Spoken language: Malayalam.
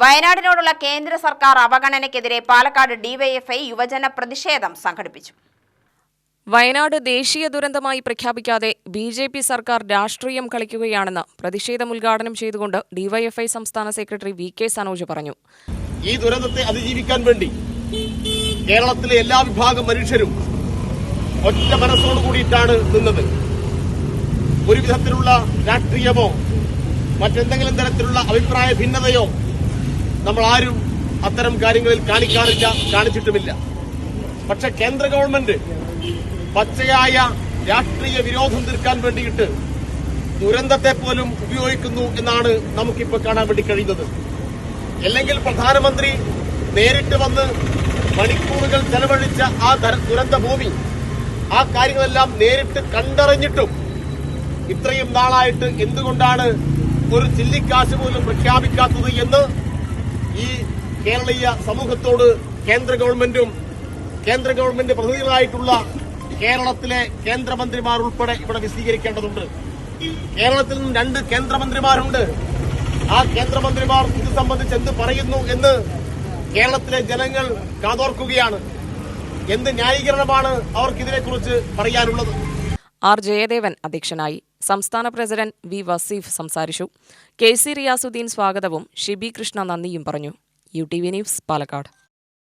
വയനാടിനോടുള്ള കേന്ദ്ര സർക്കാർ അവഗണനയ്ക്കെതിരെ പാലക്കാട് ഡിവൈഎഫ്ഐ യുവജന പ്രതിഷേധം സംഘടിപ്പിച്ചു. വയനാട് ദേശീയ ദുരന്തമായി പ്രഖ്യാപിക്കാതെ ബി ജെ പി സർക്കാർ രാഷ്ട്രീയം കളിക്കുകയാണെന്ന് പ്രതിഷേധം ഉദ്ഘാടനം ചെയ്തുകൊണ്ട് ഡിവൈഎഫ്ഐ സംസ്ഥാന സെക്രട്ടറി വി കെ സനോജ് പറഞ്ഞു. ഈ ദുരന്തത്തെ അതിജീവിക്കാൻ വേണ്ടി കേരളത്തിലെ എല്ലാ വിഭാഗം മനുഷ്യരും ഒറ്റ മനസ്സോടു കൂടിയിട്ടാണ് നിന്നത്. ഒരു വിധത്തിലുള്ള രാഷ്ട്രീയമോ മറ്റെന്തെങ്കിലും തരത്തിലുള്ള അഭിപ്രായ ഭിന്നതയോ നമ്മൾ ആരും അത്തരം കാര്യങ്ങളിൽ കാണിക്കാറില്ല കാണിച്ചിട്ടുമില്ല. പക്ഷെ കേന്ദ്ര ഗവൺമെന്റ് പച്ചയായ രാഷ്ട്രീയ വിരോധം തീർക്കാൻ വേണ്ടിയിട്ട് ദുരന്തത്തെ പോലും ഉപയോഗിക്കുന്നു എന്നാണ് നമുക്കിപ്പോൾ കാണാൻ വേണ്ടി കഴിയുന്നത്. അല്ലെങ്കിൽ പ്രധാനമന്ത്രി നേരിട്ട് വന്ന് മണിക്കൂറുകൾ ചെലവഴിച്ച ആ ദര- ദുരന്ത ഭൂമി ആ കാര്യങ്ങളെല്ലാം നേരിട്ട് കണ്ടറിഞ്ഞിട്ടും ഇത്രയും നാളായിട്ട് എന്തുകൊണ്ടാണ് ഒരു ചില്ലിക്കാശ് പോലും പ്രഖ്യാപിക്കാത്തത് എന്ന് ഈ കേരളീയ സമൂഹത്തോട് കേന്ദ്ര ഗവൺമെന്റും കേന്ദ്ര ഗവൺമെന്റ് പ്രതിനിധികളായിട്ടുള്ള കേരളത്തിലെ കേന്ദ്രമന്ത്രിമാർ ഉൾപ്പെടെ ഇവിടെ വിശദീകരിക്കേണ്ടതുണ്ട്. കേരളത്തിൽ നിന്നും രണ്ട് കേന്ദ്രമന്ത്രിമാരുണ്ട്. ആ കേന്ദ്രമന്ത്രിമാർ ഇത് സംബന്ധിച്ച് എന്ത് പറയുന്നു എന്ന് കേരളത്തിലെ ജനങ്ങൾ കാതോർക്കുകയാണ്. എന്ത് ന്യായീകരണമാണ് അവർക്കിതിനെക്കുറിച്ച് പറയാനുള്ളത്? ആർ ജയദേവൻ അധ്യക്ഷനായി സംസ്ഥാന പ്രസിഡന്റ് വി വസീഫ് സംസാരിച്ചു. കെ സി റിയാസുദ്ദീൻ സ്വാഗതവും ഷിബി കൃഷ്ണ നന്ദിയും പറഞ്ഞു. U T V news Palakkad.